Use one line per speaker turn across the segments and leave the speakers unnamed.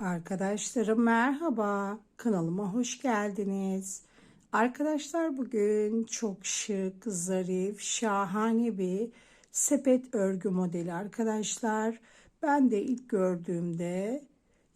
Arkadaşlarım merhaba. Kanalıma hoş geldiniz. Arkadaşlar bugün çok şık, zarif, şahane bir sepet örgü modeli arkadaşlar. Ben de ilk gördüğümde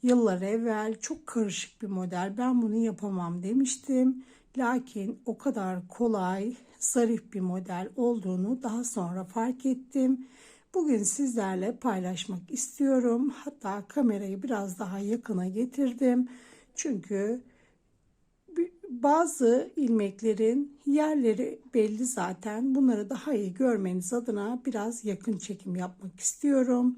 yıllar evvel çok karışık bir model. Ben bunu yapamam demiştim. Lakin o kadar kolay, zarif bir model olduğunu daha sonra fark ettim. Bugün sizlerle paylaşmak istiyorum. Hatta kamerayı biraz daha yakına getirdim. Çünkü bazı ilmeklerin yerleri belli zaten. Bunları daha iyi görmeniz adına biraz yakın çekim yapmak istiyorum.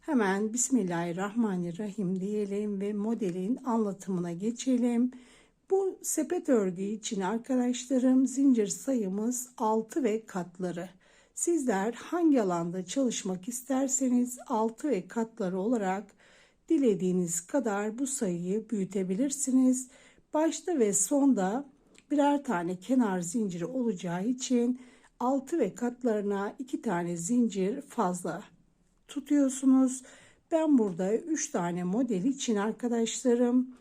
Hemen Bismillahirrahmanirrahim diyelim ve modelin anlatımına geçelim. Bu sepet örgü için arkadaşlarım zincir sayımız 6 ve katları. Sizler hangi alanda çalışmak isterseniz altı ve katları olarak dilediğiniz kadar bu sayıyı büyütebilirsiniz. Başta ve sonda birer tane kenar zinciri olacağı için altı ve katlarına iki tane zincir fazla tutuyorsunuz. Ben burada 3 tane model için arkadaşlarım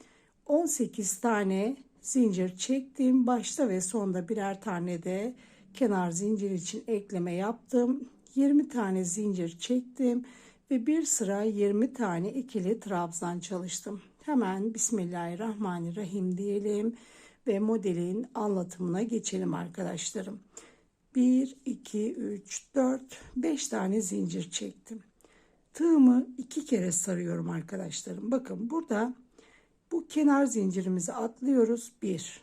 18 tane zincir çektim. Başta ve sonda birer tane de kenar zincir için ekleme yaptım. 20 tane zincir çektim ve bir sıra 20 tane ikili trabzan çalıştım. Hemen Bismillahirrahmanirrahim diyelim ve modelin anlatımına geçelim arkadaşlarım. 1, 2, 3, 4, 5 tane zincir çektim. Tığımı iki kere sarıyorum arkadaşlarım. Bakın burada bu kenar zincirimizi atlıyoruz. 1,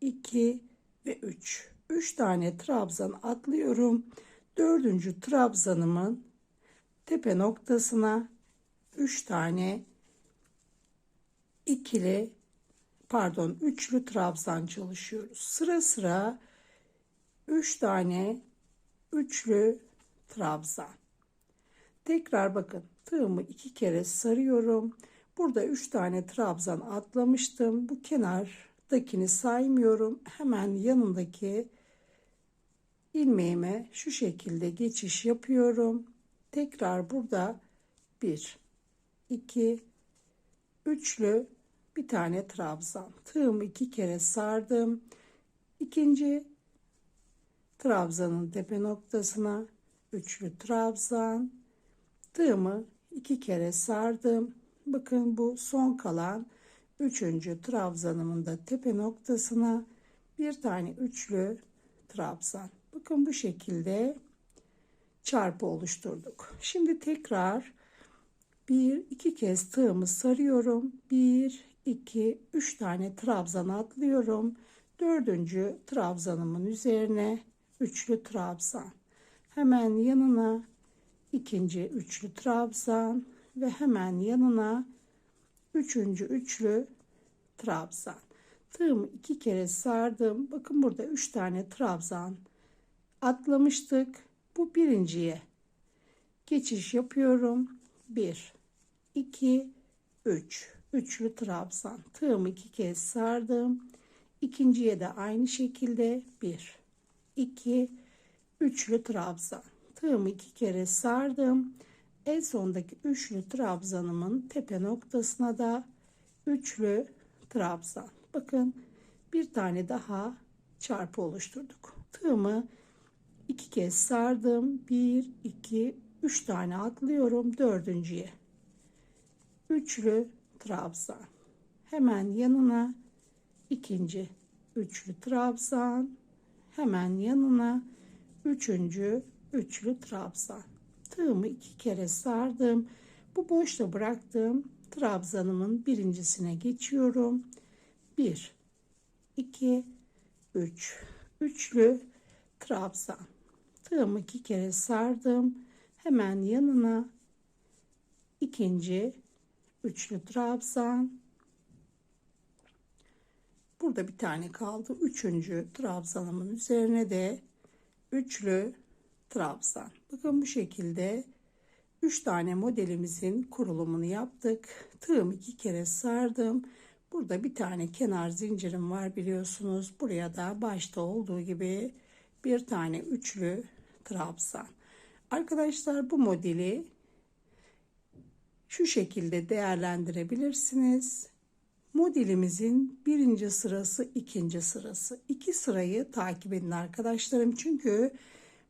2 ve 3. 3 tane trabzan atlıyorum. Dördüncü trabzanımın tepe noktasına 3 tane ikili pardon üçlü trabzan çalışıyoruz. Sıra sıra 3 tane üçlü trabzan. Tekrar bakın tığımı iki kere sarıyorum. Burada 3 tane trabzan atlamıştım. Bu kenardakini saymıyorum. Hemen yanındaki ilmeğime şu şekilde geçiş yapıyorum. Tekrar burada 1 2 üçlü bir tane trabzan. Tığımı iki kere sardım. İkinci trabzanın tepe noktasına üçlü trabzan. Tığımı iki kere sardım. Bakın bu son kalan üçüncü trabzanımın da tepe noktasına bir tane üçlü trabzan. Bakın bu şekilde çarpı oluşturduk. Şimdi tekrar bir iki kez tığımı sarıyorum. Bir, iki, üç tane trabzan atlıyorum. Dördüncü trabzanımın üzerine üçlü trabzan. Hemen yanına ikinci üçlü trabzan ve hemen yanına üçüncü üçlü trabzan. Tığımı iki kere sardım. Bakın burada üç tane trabzan atlamıştık. Bu birinciye geçiş yapıyorum. 1 2 3 üçlü trabzan. Tığımı iki kez sardım. İkinciye de aynı şekilde 1 2 üçlü trabzan. Tığımı iki kere sardım. En sondaki üçlü trabzanımın tepe noktasına da üçlü trabzan. Bakın bir tane daha çarpı oluşturduk. Tığımı iki kez sardım. Bir, iki, üç tane atlıyorum dördüncüye. Üçlü trabzan. Hemen yanına ikinci üçlü trabzan. Hemen yanına üçüncü üçlü trabzan. Tığımı iki kere sardım. Bu boşta bıraktığım trabzanımın birincisine geçiyorum. Bir, iki, üç. Üçlü trabzan. Tığımı iki kere sardım. Hemen yanına ikinci üçlü trabzan. Burada bir tane kaldı. Üçüncü trabzanımın üzerine de üçlü trabzan. Bakın bu şekilde üç tane modelimizin kurulumunu yaptık. Tığım iki kere sardım. Burada bir tane kenar zincirim var biliyorsunuz. Buraya da başta olduğu gibi bir tane üçlü trabzan. Arkadaşlar bu modeli şu şekilde değerlendirebilirsiniz. Modelimizin birinci sırası, ikinci sırası. İki sırayı takip edin arkadaşlarım. Çünkü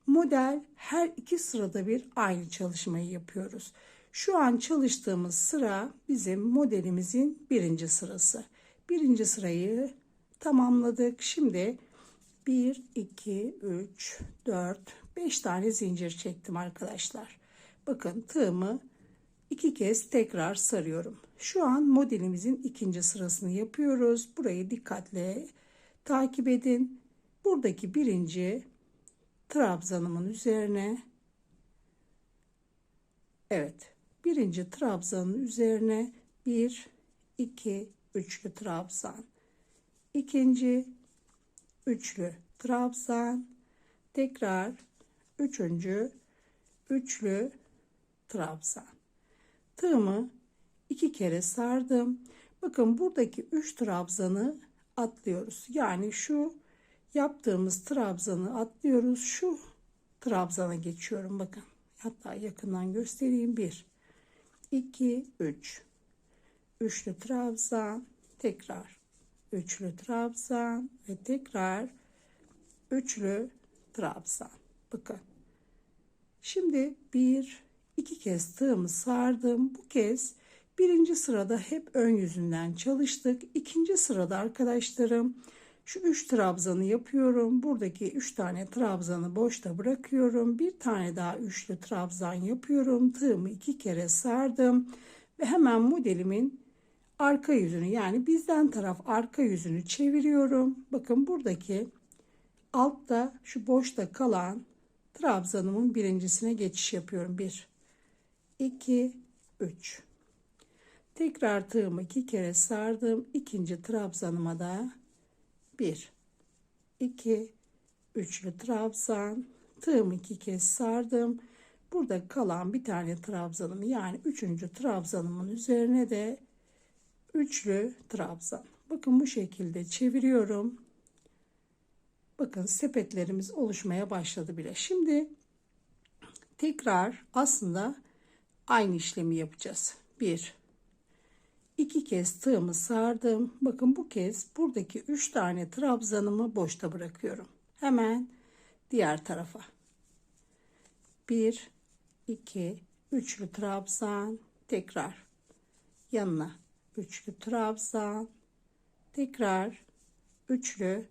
model her iki sırada bir aynı çalışmayı yapıyoruz. Şu an çalıştığımız sıra bizim modelimizin birinci sırası. Birinci sırayı tamamladık. Şimdi 1, 2, 3, 4, 5 tane zincir çektim arkadaşlar. Bakın tığımı iki kez tekrar sarıyorum. Şu an modelimizin ikinci sırasını yapıyoruz. Burayı dikkatle takip edin. Buradaki birinci trabzanımın üzerine evet birinci trabzanın üzerine bir iki üçlü trabzan ikinci üçlü trabzan tekrar üçüncü üçlü trabzan. Tığımı iki kere sardım. Bakın buradaki üç trabzanı atlıyoruz. Yani şu yaptığımız trabzanı atlıyoruz. Şu trabzana geçiyorum bakın. Hatta yakından göstereyim. Bir 2 3 üçlü trabzan tekrar üçlü trabzan ve tekrar üçlü trabzan. Bakın şimdi bir iki kez tığımı sardım. Bu kez birinci sırada hep ön yüzünden çalıştık. İkinci sırada arkadaşlarım şu üç trabzanı yapıyorum. Buradaki üç tane trabzanı boşta bırakıyorum. Bir tane daha üçlü trabzan yapıyorum. Tığımı iki kere sardım ve hemen modelimin arka yüzünü yani bizden taraf arka yüzünü çeviriyorum. Bakın buradaki altta şu boşta kalan trabzanımın birincisine geçiş yapıyorum. 1 2 3 Tekrar tığımı iki kere sardım. ikinci trabzanıma da 1 2 üçlü trabzan tığımı iki kez sardım. Burada kalan bir tane trabzanım yani üçüncü trabzanımın üzerine de üçlü trabzan. Bakın bu şekilde çeviriyorum. Bakın sepetlerimiz oluşmaya başladı bile. Şimdi tekrar aslında aynı işlemi yapacağız. Bir, iki kez tığımı sardım. Bakın bu kez buradaki üç tane trabzanımı boşta bırakıyorum. Hemen diğer tarafa. Bir, iki, üçlü trabzan tekrar yanına üçlü trabzan tekrar üçlü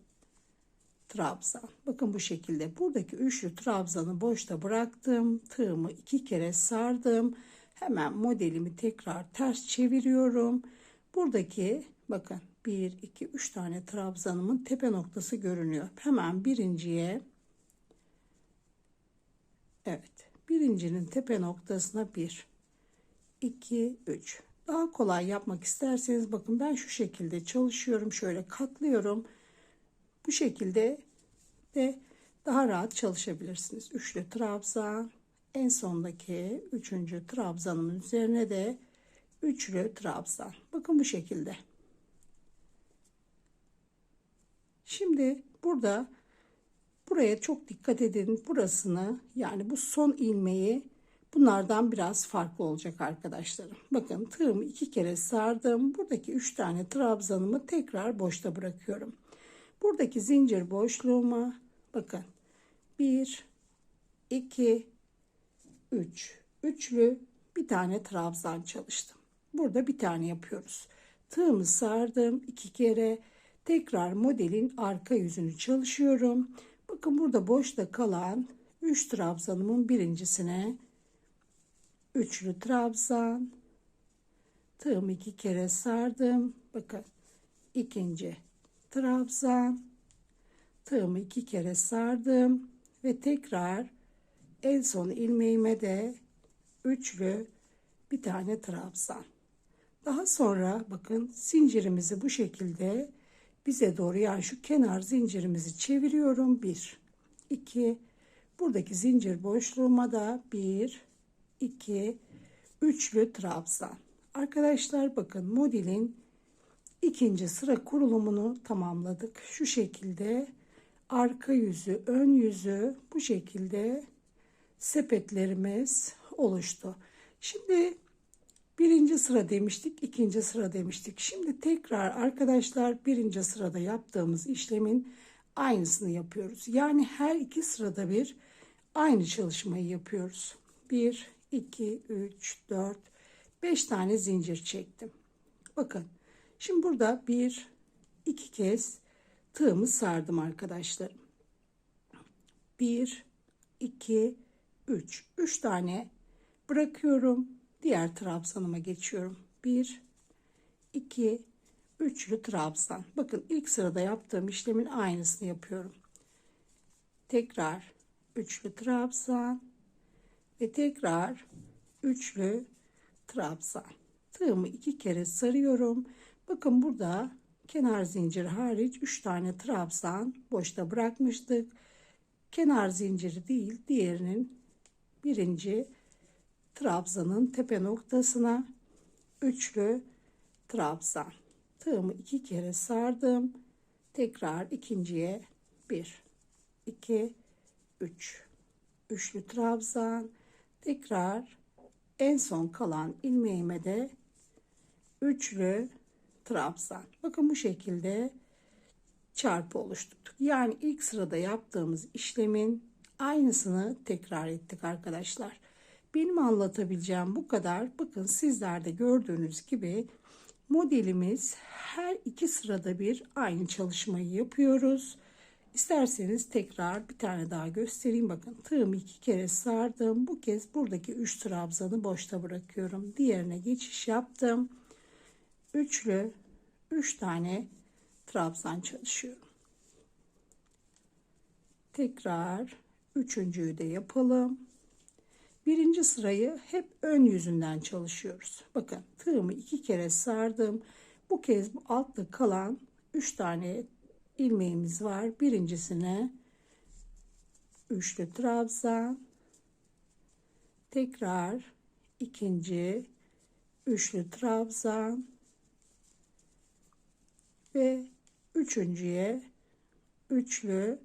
trabzan. Bakın bu şekilde. Buradaki üçlü trabzanı boşta bıraktım. Tığımı iki kere sardım. Hemen modelimi tekrar ters çeviriyorum. Buradaki bakın 1 2 3 tane trabzanımın tepe noktası görünüyor. Hemen birinciye evet birincinin tepe noktasına 1 2 3 daha kolay yapmak isterseniz bakın ben şu şekilde çalışıyorum. Şöyle katlıyorum. Bu şekilde de daha rahat çalışabilirsiniz. Üçlü trabzan en sondaki üçüncü trabzanın üzerine de üçlü trabzan. Bakın bu şekilde. Şimdi burada buraya çok dikkat edin. Burasını yani bu son ilmeği Bunlardan biraz farklı olacak arkadaşlarım. Bakın tığımı iki kere sardım. Buradaki üç tane trabzanımı tekrar boşta bırakıyorum. Buradaki zincir boşluğuma bakın. Bir, iki, üç. Üçlü bir tane trabzan çalıştım. Burada bir tane yapıyoruz. Tığımı sardım iki kere. Tekrar modelin arka yüzünü çalışıyorum. Bakın burada boşta kalan 3 trabzanımın birincisine üçlü trabzan tığım iki kere sardım bakın ikinci trabzan. Tığımı iki kere sardım ve tekrar en son ilmeğime de üçlü bir tane trabzan. Daha sonra bakın zincirimizi bu şekilde bize doğru yani şu kenar zincirimizi çeviriyorum. Bir iki. Buradaki zincir boşluğuma da bir 2 üçlü trabzan. Arkadaşlar bakın modelin ikinci sıra kurulumunu tamamladık. Şu şekilde arka yüzü, ön yüzü bu şekilde sepetlerimiz oluştu. Şimdi Birinci sıra demiştik, ikinci sıra demiştik. Şimdi tekrar arkadaşlar birinci sırada yaptığımız işlemin aynısını yapıyoruz. Yani her iki sırada bir aynı çalışmayı yapıyoruz. 1, 2, 3, 4, 5 tane zincir çektim. Bakın şimdi burada bir, iki kez tığımı sardım arkadaşlarım. 1, 2, 3. 3 tane bırakıyorum. Diğer trabzanıma geçiyorum. 1, 2, üçlü trabzan. Bakın ilk sırada yaptığım işlemin aynısını yapıyorum. Tekrar üçlü trabzan ve tekrar üçlü trabzan. Tığımı iki kere sarıyorum. Bakın burada kenar zincir hariç 3 tane trabzan boşta bırakmıştık. Kenar zinciri değil diğerinin birinci trabzanın tepe noktasına üçlü trabzan. Tığımı iki kere sardım. Tekrar ikinciye bir, iki, üç. Üçlü trabzan. Tekrar en son kalan ilmeğime de üçlü trabzan. Bakın bu şekilde çarpı oluşturduk. Yani ilk sırada yaptığımız işlemin aynısını tekrar ettik arkadaşlar. Benim anlatabileceğim bu kadar. Bakın sizler de gördüğünüz gibi modelimiz her iki sırada bir aynı çalışmayı yapıyoruz. İsterseniz tekrar bir tane daha göstereyim. Bakın tığımı iki kere sardım. Bu kez buradaki üç trabzanı boşta bırakıyorum. Diğerine geçiş yaptım. Üçlü üç tane trabzan çalışıyorum. Tekrar üçüncüyü de yapalım. Birinci sırayı hep ön yüzünden çalışıyoruz. Bakın tığımı iki kere sardım. Bu kez altta kalan üç tane ilmeğimiz var. Birincisine üçlü trabzan. Tekrar ikinci üçlü trabzan ve üçüncüye üçlü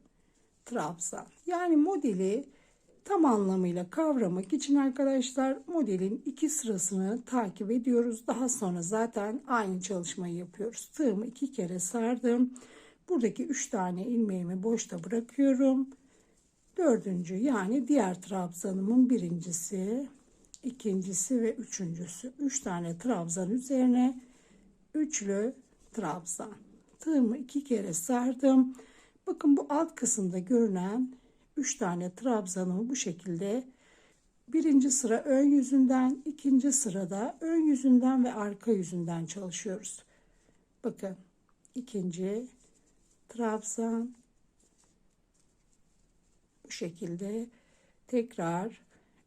trabzan. Yani modeli tam anlamıyla kavramak için arkadaşlar modelin iki sırasını takip ediyoruz. Daha sonra zaten aynı çalışmayı yapıyoruz. Tığımı iki kere sardım. Buradaki üç tane ilmeğimi boşta bırakıyorum. Dördüncü yani diğer trabzanımın birincisi, ikincisi ve üçüncüsü. Üç tane trabzan üzerine üçlü trabzan. Tığımı iki kere sardım. Bakın bu alt kısımda görünen 3 tane trabzanımı bu şekilde birinci sıra ön yüzünden, ikinci sırada ön yüzünden ve arka yüzünden çalışıyoruz. Bakın ikinci trabzan bu şekilde tekrar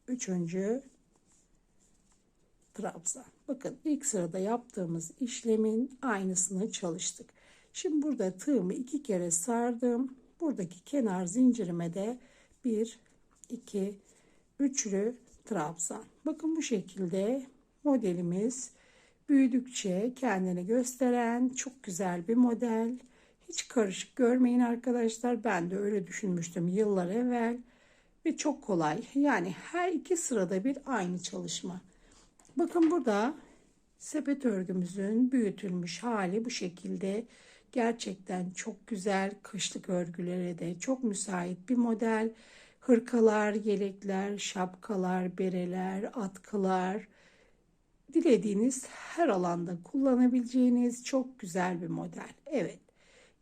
üçüncü trabzan. Bakın ilk sırada yaptığımız işlemin aynısını çalıştık. Şimdi burada tığımı iki kere sardım. Buradaki kenar zincirime de bir, iki, üçlü trabzan. Bakın bu şekilde modelimiz büyüdükçe kendini gösteren çok güzel bir model. Hiç karışık görmeyin arkadaşlar. Ben de öyle düşünmüştüm yıllar evvel. Ve çok kolay. Yani her iki sırada bir aynı çalışma. Bakın burada sepet örgümüzün büyütülmüş hali bu şekilde. Gerçekten çok güzel kışlık örgülere de çok müsait bir model. Hırkalar, yelekler, şapkalar, bereler, atkılar dilediğiniz her alanda kullanabileceğiniz çok güzel bir model. Evet.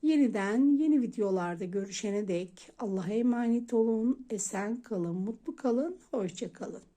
Yeniden yeni videolarda görüşene dek Allah'a emanet olun. Esen kalın, mutlu kalın, hoşça kalın.